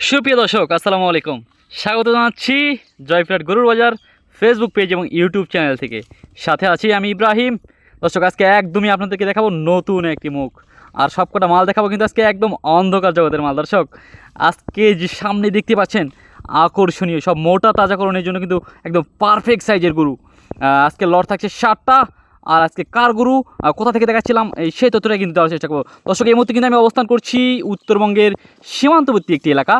সুপ্রিয় দর্শক, আসসালামু আলাইকুম। স্বাগত জানাচ্ছি জয়ফ্রাট গরুর বাজার ফেসবুক পেজ এবং ইউটিউব চ্যানেল থেকে। সাথে আছি আমি ইব্রাহিম। দর্শক, আজকে একদমই আপনাদেরকে দেখাবো নতুন একটি মুখ। আর সবকটা মাল দেখাবো কিন্তু আজকে একদম অন্ধকার জগতের মাল। দর্শক, আজকে যে সামনে দেখতে পাচ্ছেন, আকর্ষণীয়, সব মোটা তাজাকরণের জন্য কিন্তু একদম পারফেক্ট সাইজের গরু। আজকে লট থাকছে ষাটটা আর আজকে কার গুরু কোথা থেকে দেখাচ্ছিলাম, এই সেই তথ্যটা কিন্তু দেওয়ার চেষ্টা করব। দর্শক, এই মুহূর্তে কিন্তু আমি অবস্থান করছি উত্তরবঙ্গের সীমান্তবর্তী একটি এলাকা,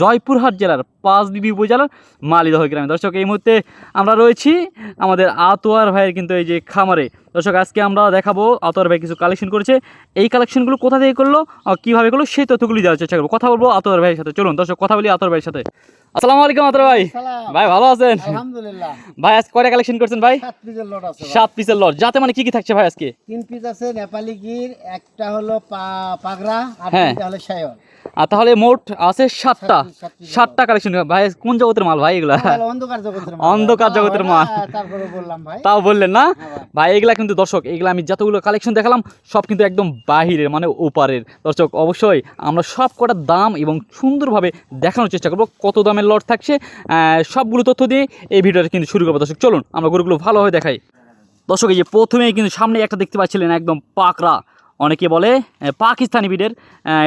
জয়পুরহাট জেলার পাঁচবিবি উপজেলার মালিদহ গ্রামে। দর্শক, এই মুহূর্তে আমরা রয়েছি আমাদের আতোয়ার ভাইয়ের কিন্তু এই যে খামারে। দর্শক, আজকে আমরা দেখাবো, আতোয়ার ভাই কিছু কালেকশন করেছে। এই কালেকশনগুলো কোথা থেকে করল কীভাবে করল, সেই তথ্যগুলি দেওয়ার চেষ্টা করব। কথা বলব আতোয়ার ভাইয়ের সাথে। চলুন, দর্শক, কথা বলি আতোয়ার ভাইয়ের সাথে। আসসালামু আলাইকুম আতোয়ার ভাই। ভাই ভালো আছেন? আলহামদুলিল্লাহ। ভাই আজকে কয়টা কালেকশন করছেন ভাই? সাত পিসের লট আছে ভাই। সাত পিসের লট যাতে মানে কি কি থাকছে ভাই আজকে? তিন পিস আছে নেপালি গির একটা হলো পাগড়া আর একটা হলো শায়ল আর তাহলে মোট আছে সাতটা। সাতটা কালেকশন ভাই কোন জগতের মাল ভাই এগুলা? অন্ধকার জগতের মাল। হ্যাঁ, তাও বললেন না? হ্যাঁ ভাই। ভাই এগুলা কিন্তু দর্শক এগুলা আমি যতগুলো কালেকশন দেখালাম সব কিন্তু একদম বাহিরের মানে ওপারের। দর্শক অবশ্যই আমরা সব কটার দাম এবং সুন্দরভাবে দেখানোর চেষ্টা করব কত দামের লট থাকছে সবগুলো তথ্য দিয়ে এই ভিডিওটা কিন্তু শুরু করব। দর্শক চলুন আমরা গরুগুলো ভালোভাবে দেখাই। দর্শক এই যে প্রথমেই কিন্তু সামনে একটা দেখতে পাচ্ছিলেন একদম পাকড়া। অনেকে বলে পাকিস্তানি বিডের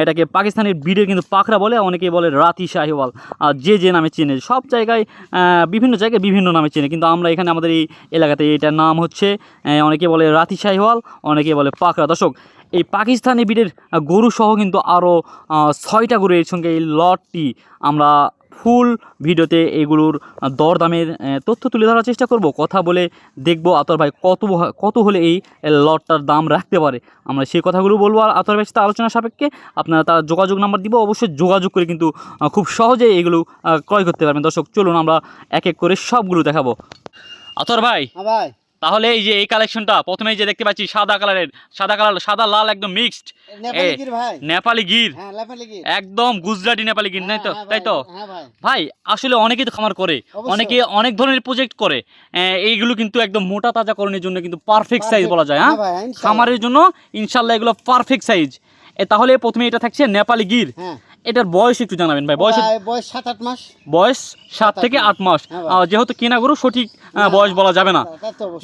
এটাকে পাকিস্তানি বিডের কিন্তু পাখরা বলে, অনেকে বলে রাতি শাহিওয়াল। আর যে যে নামে চেনে, সব জায়গায় বিভিন্ন জায়গায় বিভিন্ন নামে চেনে। কিন্তু আমরা এখানে আমাদের এই এলাকাতে এটার নাম হচ্ছে অনেকে বলে রাতি শাহিওয়াল, অনেকে বলে পাখরা। দর্শক, এই পাকিস্তানি বিডের গরু সহ কিন্তু আরও ছয়টা গরু এর সঙ্গে এই লটটি আমরা ফুল ভিডিওতে এগুলোর দরদামের তথ্য তুলে ধরার চেষ্টা করব, কথা বলে দেখব আতর ভাই কত কত হলে এই লটটার দাম রাখতে পারে। আমরা সেই কথাগুলো বলব, আর আতর ভাইয়ের সাথে আলোচনা সাপেক্ষে আপনারা তার যোগাযোগ নাম্বার দিব, অবশ্যই যোগাযোগ করে কিন্তু খুব সহজে এগুলো ক্রয় করতে পারবেন। দর্শক, চলুন আমরা এক এক করে সবগুলো দেখাবো। আতর ভাই হ্যাঁ ভাই। তাহলে এই যে এই কালেকশনটা প্রথমেই যে দেখতে পাচ্ছি সাদা কালারের সাদা কালার সাদা লাল একদম মিক্সড নেপালি এ, গির নেপালি গির। হ্যাঁ নেপালি গির। একদম গুজরাটি নেপালি গির তাই তো? হ্যাঁ, তাই তো? হ্যাঁ ভাই। আসলে অনেকেই তো খামার করে অনেকে অনেক ধরনের প্রজেক্ট করে। এইগুলো কিন্তু একদম মোটা তাজা করণের জন্য কিন্তু পারফেক্ট সাইজ বলা যায় হ্যাঁ? হ্যাঁ। খামারের জন্য ইনশাল্লাহ এগুলো পারফেক্ট সাইজ তাহলে প্রথমে এটা থাকছে নেপালি গির। হ্যাঁ। এটার বয়স একটু জানাবেন ভাই বয়স বয়স সাত আট মাস। বয়স সাত থেকে আট মাস। হ্যাঁ যেহেতু কেনা গরু সঠিক বয়স বলা যাবে না।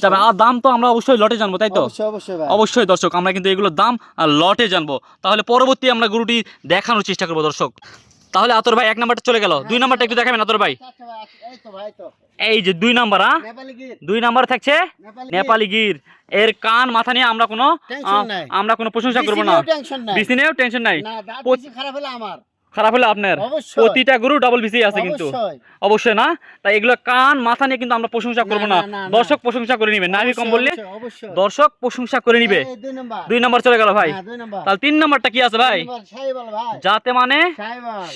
যাবে আর দাম তো আমরা অবশ্যই লটে জানব তাই তো? অবশ্যই দর্শক আমরা কিন্তু এগুলোর দাম লটে জানব। তাহলে পরবর্তী আমরা গরুটি দেখানোর চেষ্টা করব দর্শক। তাহলে আতর ভাই এক নাম্বারটা চলে গেল। দুই নাম্বারটা একটু দেখাবেন আতর ভাই। এই যে দুই নাম্বার হ্যাঁ দুই নাম্বার থাকছে? নেপালি গির। এর কান মাথা নিয়ে আমরা কোনো। আমরা কোনো প্রশংসা করব না। বিসি নিয়েও টেনশন নাই। খারাপ হলে আমার। খারাপ হলে আপনার প্রতিটা গরু ডাবল বিসি আছে কিন্তু। অবশ্যই। না? তাই এগুলো কান মাথা নিয়ে কিন্তু আমরা প্রশংসা করব না দর্শক প্রশংসা করে নিবে। নাভি কম বললে। দর্শক প্রশংসা করে নিবে। দুই নম্বর। চলে গেল ভাই। হ্যাঁ। তাহলে তিন নম্বরটা কি আছে ভাই। যাতে মানে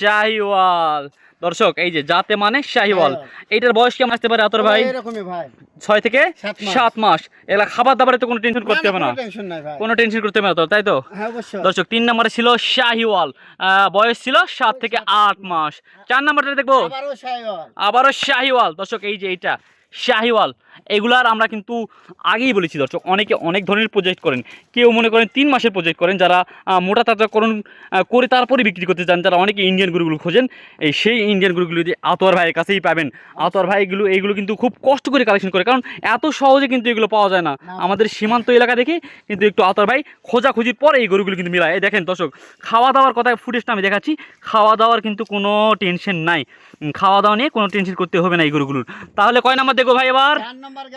শাহিওয়াল। দর্শক এই যে জাতে মানে শাহিওয়াল। এইটার বয়স কেমন আসতে পারে আতর ভাই? এরকমই ভাই। ছয় থেকে সাত মাস। এলা খাবার দাবারে তো কোনো টেনশন করতে হবে না, কোনো টেনশন করতে হবে না তো তাই তো? হ্যাঁ, অবশ্যই। দর্শক তিন নম্বরে ছিল শাহিওয়াল। আহ, বয়স ছিল সাত থেকে আট মাস। চার নম্বরটা দেখব। আবারও শাহিওয়াল। দর্শক এই যে এইটা। শাহিওয়াল এগুলার আমরা কিন্তু আগেই বলেছি দর্শক অনেকে অনেক ধরনের প্রজেক্ট করেন। কেউ মনে করেন তিন মাসের প্রজেক্ট করেন যারা মোটা তাজাকরণ করে তারপরে বিক্রি করতে চান যারা অনেকে ইন্ডিয়ান গরুগুলো খোঁজেন এই সেই ইন্ডিয়ান গরুগুলো যদি আতোয়ার ভাইয়ের কাছেই পাবেন আতোয়ার ভাই এগুলো এইগুলো কিন্তু খুব কষ্ট করে কালেকশন করে কারণ এত সহজে কিন্তু এগুলো পাওয়া যায় না। আমাদের সীমান্ত এলাকা দেখে কিন্তু একটু আতর ভাই খোঁজাখুঁজির পরে এই গরুগুলো কিন্তু মিলায়। এই দেখেন দর্শক খাওয়া দাওয়ার কথা ফুটেজটা আমি দেখাচ্ছি খাওয়া দাওয়ার কিন্তু কোনো টেনশন নাই। খাওয়া দাওয়া নিয়ে কোনো টেনশন করতে হবে না এই গরুগুলোর। তাহলে কয় নাম্বার দেখো ভাই এবার।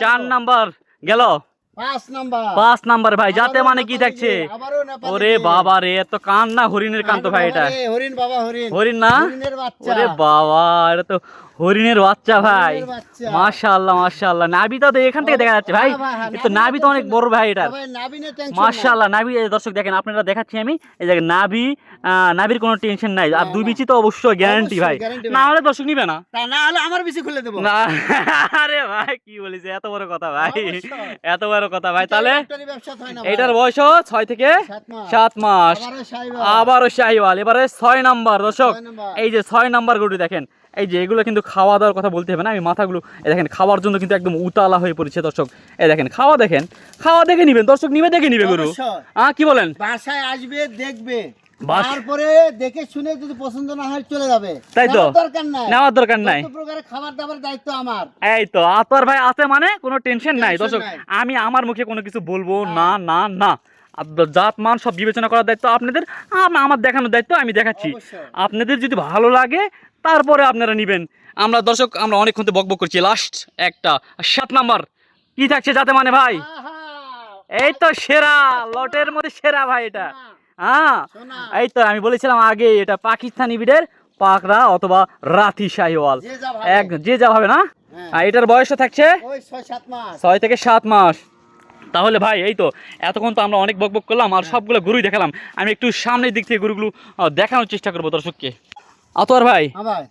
চার নাম্বার গেল। পাঁচ নাম্বার। ভাই যাতে মানে কি নেপালি ওরে বাবা রে এত কান না হরিণের কান তো ভাই এটা। হরিণ বাবা হরিণ। হরিণ না? ওরে বাবা এটা তো হরিণের বাচ্চা ভাই। মাশাআল্লাহ মাশাআল্লাহ। নাবিটা তো এখান থেকে দেখা যাচ্ছে ভাই। হ্যাঁ হ্যাঁ, তো নাভি নাবি তো অনেক বড় ভাই এটার। নাই। মাশাআল্লাহ নাভি দর্শক দেখেন আপনারা দেখাচ্ছি আমি। এই দেখেন নাভি আহ, নাভির কোনো টেনশন নাই। আর দুই বিচি তো অবশ্যই গ্যারান্টি ভাই। না হলে দর্শক নিবে না। না হলে আমার বেশি খুলে দেবো। আরে ভাই কি বলিস এত বড় কথা ভাই। এত বড় কথা ভাই। তাহলে। এটার বয়স ছয় থেকে সাত মাস। সাত মাস। আবারও শাহিওয়াল। এবারে ছয় নাম্বার দর্শক। এই যে ছয় নাম্বার গরুটি দেখেন এই যে এগুলো কিন্তু খাওয়া দাওয়ার কথা বলতে হবে না? আমি মাথাগুলো এই দেখেন খাওয়ার জন্য কিন্তু একদম উতালা হয়ে পড়েছে দর্শক। এই দেখেন খাওয়া দেখেন খাওয়া দেখে নিবেন দর্শক নিবে দেখে নিবে গরু। হ্যাঁ কি বলেন? বাসায় আসবে দেখবে। তারপরে দেখে শুনে যদি পছন্দ না হয় চলে যাবে। তাই তো? দরকার নাই। নেওয়ার দরকার নাই। প্রকারের খাবার দাবার দায়িত্ব আমার। এই তো আতর ভাই আছে মানে? কোনো টেনশন নাই দর্শক আমি আমার মুখে কোনো কিছু বলব না না না। জাত মান সব বিবেচনা করার দায়িত্ব আপনাদের। আমার দেখানোর দায়িত্ব আমি দেখাচ্ছি। আপনাদের যদি ভালো লাগে তারপরে আপনারা নেবেন। আমরা দর্শক আমরা অনেকক্ষণ বক বক করছি। লাস্ট একটা সাত নাম্বার। কি থাকছে যাতে মানে ভাই? এই তো সেরা লটের মধ্যে সেরা ভাই এটা। হ্যাঁ। এই তো আমি বলেছিলাম আগে এটা পাকিস্তানি বিডের পাকড়া অথবা রাতি শাহিওয়াল। এক যে যা হবে না? হ্যাঁ। এটার বয়সও থাকছে? ছয় থেকে সাত মাস। তাহলে ভাই এই তো এতক্ষণ তো আমরা অনেক বকবক করলাম আর সবগুলো গরুই দেখালাম। আমি একটু সামনের দিক থেকে গরুগুলো দেখানোর চেষ্টা করব দর্শককে। আতোয়ার ভাই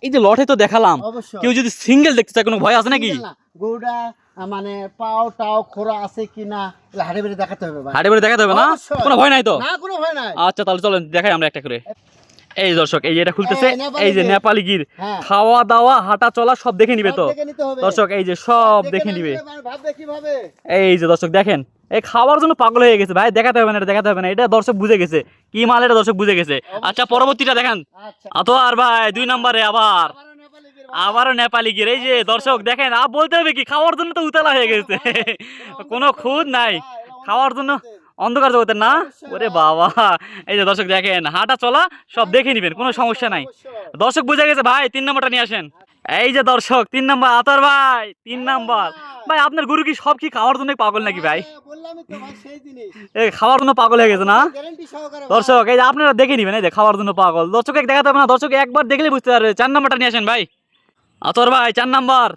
এই যে লটে তো দেখালাম কেউ যদি সিঙ্গেল দেখতে চায় কোনো ভয় আছে নাকি? গরুটা মানে পাও টাও খোরা আছে কিনা হাড়ে বেড়ে দেখাতে হবে হাটে বেড়ে দেখাতে হবে না? কোনো ভয় নাই তো? না কোনো ভয় নাই। আচ্ছা তাহলে চলেন দেখাই আমরা একটা করে। এই দর্শক এই যে এটা খুলতেছে এই নেপালি যে। নেপালি গির। হ্যাঁ। খাওয়া দাওয়া হাঁটা চলা সব দেখে নিবে তো। দর্শক এই যে সব দেখে নিবে। কীভাবে এই যে দর্শক দেখেন এই খাওয়ার জন্য পাগল হয়ে গেছে ভাই দেখাতে হবে না এটা দেখাতে হবে না এটা দর্শক বুঝে গেছে। কি মাল এটা দর্শক বুঝে গেছে। আচ্ছা পরবর্তীটা দেখেন। আচ্ছা। আতো আর ভাই দুই নম্বরে আবার। আবারও নেপালি গির এই যে দর্শক দেখেন আপ বলতে হবে কি খাওয়ার জন্য তো উতলা হয়ে গেছে। কোনো খুদ নাই। খাওয়ার জন্য অন্ধকার জগতের না? ওরে বাবা। এই যে দর্শক দেখেন হাঁটা চলা সব দেখে নিবেন কোনো সমস্যা নাই। দর্শক বুঝে গেছে ভাই তিন নম্বরটা নিয়ে আসেন। এই যে দর্শক তিন নম্বর আতর ভাই তিন নাম্বার। ভাই। আপনার গরু কি সব কি খাওয়ার জন্য পাগল নাকি ভাই? হ্যাঁ, এই খাওয়ার জন্য পাগল হয়ে গেছে না। দর্শক এই যে আপনারা দেখে নিবেন এই যে খাওয়ার জন্য পাগল। দর্শক এক দেখাতে হবে না দর্শক একবার দেখলে বুঝতে পারবে। চার নাম্বারটা নিয়ে আসেন ভাই। আতর ভাই চার নাম্বার।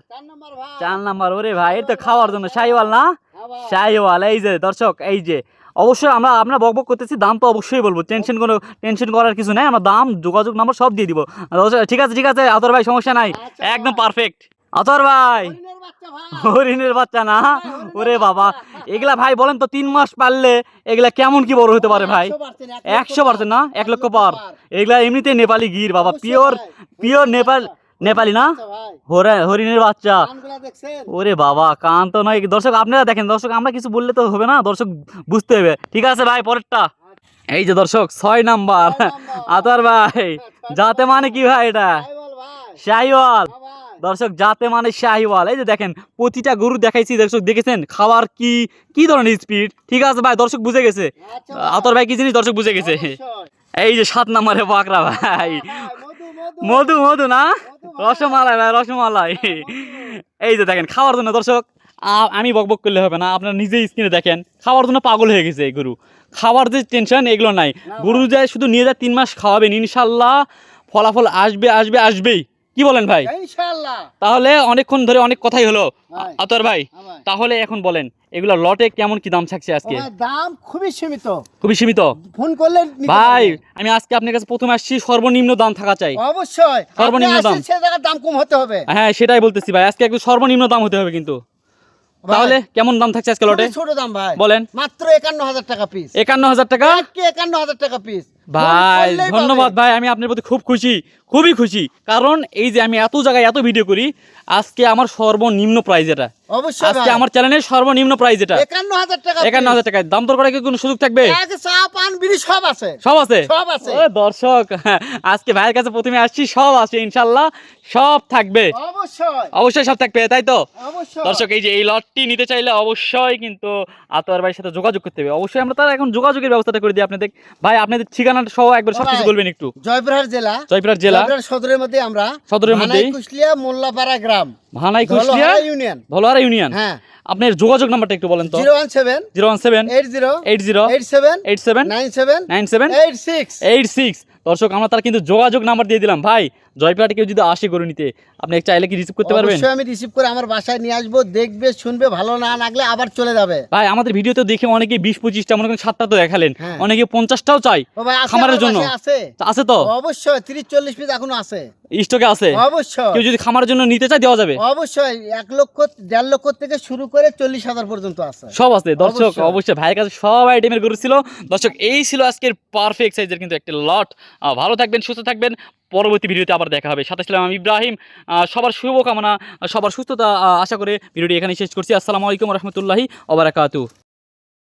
চার নম্বর ওরে ভাই এই তো খাওয়ার জন্য শাহিওয়াল না? হ্যাঁ ভাই। শাহিওয়াল এই যে দর্শক এই যে অবশ্যই আমরা আমরা বক বক করতেছি দাম তো অবশ্যই বলব। টেনশন কোনো টেনশন করার কিছু নাই আমরা দাম যোগাযোগ নাম্বার সব দিয়ে দিব। ঠিক আছে ঠিক আছে আতর ভাই সমস্যা নাই। আচ্ছা একদম পারফেক্ট আতর ভাই। হরিণের বাচ্চা ভাই। হরিণের বাচ্চা না? ওরে বাবা। এগুলা ভাই বলেন তো তিন মাস পারলে এগুলা কেমন কি বড় হতে পারে ভাই? একশো পার্সেন্ট না? এক লক্ষ পার। এগুলা এমনিতে নেপালি গির বাবা। পিওর পিওর নেপাল নেপালি না? হরে- হরিণের বাচ্চা। ওরে বাবা কান তো নয়। দর্শক আপনারা দেখেন দর্শক আমরা কিছু বললে তো হবে না দর্শক বুঝতে হবে। ঠিক আছে ভাই পরেরটা। এই যে দর্শক ছয় নাম্বার। আতার ভাই যাতে মানে কি ভাই এটা? শাহিওয়াল হ্যাঁ দর্শক যাতে মানে শাহিওয়াল। এই যে দেখেন প্রতিটা গরু দেখাইছি দর্শক দেখেছেন? খাবার কি কি ধরনের স্পিড ঠিক আছে ভাই দর্শক বুঝে গেছে। আচ্ছা আতর ভাই কি জিনিস? দর্শক বুঝে গেছে। এই যে সাত নাম্বারে পাকড়া ভাই। ভাই, মধু। মধু না? রসমালাই ভাই রসমালাই। এই যে দেখেন খাওয়ার জন্য দর্শক আমি বক বক করলে হবে না আপনার নিজেই স্ক্রিনে দেখেন খাওয়ার জন্য পাগল হয়ে গেছে এই গরু। খাওয়ার যে টেনশন এগুলো নাই। গরু যায় শুধু নিয়ে যায় তিন মাস খাওয়াবেন ইনশাল্লাহ ফলাফল আসবে আসবে আসবেই। কি বলেন ভাই? তাহলে অনেকক্ষণ ধরে অনেক কথাই হলো। আতর ভাই তাহলে এখন বলেন এগুলো লটে কেমন কি দাম থাকছে আজকে? দাম খুবই সীমিত। খুবই সীমিত? ফোন করলে ভাই আমি আজকে আপনার কাছে প্রথমে আসছি সর্বনিম্ন দাম থাকা চাই। অবশ্যই। সর্বনিম্ন দাম। সে জায়গার দাম কম হতে হবে। হ্যাঁ সেটাই বলতেছি ভাই আজকে একটু সর্বনিম্ন দাম হতে হবে কিন্তু। তাহলে কেমন দাম থাকছে আজকে লটে? ছোট দাম ভাই। বলেন। মাত্র একান্ন হাজার টাকা পিস একান্ন হাজার টাকা? একান্ন হাজার টাকা পিস ভাই ধন্যবাদ ভাই আমি আপনার প্রতি খুব খুশি খুবই খুশি। কারণ এই যে আমি এত জায়গায় এত ভিডিও করি আজকে আমার সর্বনিম্ন প্রাইস এটা। অবশ্যই আজকে আমার চ্যানেলের সর্বনিম্ন প্রাইস এটা। একান্ন হাজার টাকা একান্ন হাজার টাকায় দাম দর করার কি কোনো সুযোগ থাকবে? এক চা পান বিড়ি সব আছে। সব আছে? সব আছে। ও দর্শক আজকে ভাইয়ের কাছে প্রথমে আসছি সব আছে ইনশাল্লাহ সব থাকবে। অবশ্যই। অবশ্যই সব থাকবে তাই তো? অবশ্যই। দর্শক এই যে এই লটটি নিতে চাইলে অবশ্যই কিন্তু আতোয়ার ভাইয়ের সাথে যোগাযোগ করতে হবে। অবশ্যই আমরা তার এখন যোগাযোগের ব্যবস্থাটা করে দিই আপনাদের। ভাই আপনাদের ঠিকানাটা সহ একবার সবকিছু বলবেন একটু। জয়পুরহাট জেলা। জয়পুরহাট জেলা। সদরের মধ্যে আমরা সদরের মধ্যে। কুশলিয়া মোল্লাপাড়া গ্রাম। ভানাই কুশলিয়া ইউনিয়ন। ধলোয়ারা ইউনিয়ন। হ্যাঁ। আপনার যোগাযোগ নাম্বারটা একটু বলেন তো। Zero one seven zero one seven eight zero eight zero eight seven eight seven nine seven nine seven eight six. Eight six. দর্শক আমরা তার কিন্তু যোগাযোগ নাম্বার দিয়ে দিলাম। ভাই জয়পুরহাটে কেউ যদি আসে করে নিতে আপনি চাইলে কি রিসিভ করতে পারবেন? অবশ্যই আমি রিসিভ করে আমার বাসায় নিয়ে আসব দেখবে শুনবে ভালো না লাগলে আবার চলে যাবে। ভাই আমাদের ভিডিওতে দেখে অনেকে বিশ পঁচিশটা মনে করেন সাতটা তো দেখালেন। হ্যাঁ। অনেকে পঞ্চাশটাও চাই খামারের জন্য। আছে। আছে তো? অবশ্যই তিরিশ চল্লিশ পিস এখনও আছে। স্টকে আছে? অবশ্যই। কেউ যদি খামারের জন্য নিতে চায় দেওয়া যাবে। অবশ্যই এক লক্ষ দেড় লক্ষ থেকে শুরু করে চল্লিশ হাজার পর্যন্ত আছে। সব আছে। দর্শক অবশ্যই। অবশ্যই ভাইয়ের কাছে সব আইটেমের গরু ছিল। দর্শক এই ছিল আজকের পারফেক্ট সাইজের কিন্তু একটা লট ভালো থাকবেন সুস্থ থাকবেন। পরবর্তী ভিডিওতে আবার দেখা হবে। সাথে ছিলাম আমি ইব্রাহিম। সবার শুভকামনা, সবার সুস্থতা আশা করে ভিডিওটি এখানে শেষ করছি। আসসালামু আলাইকুম রহমতুল্লাহি ওবরাকাতু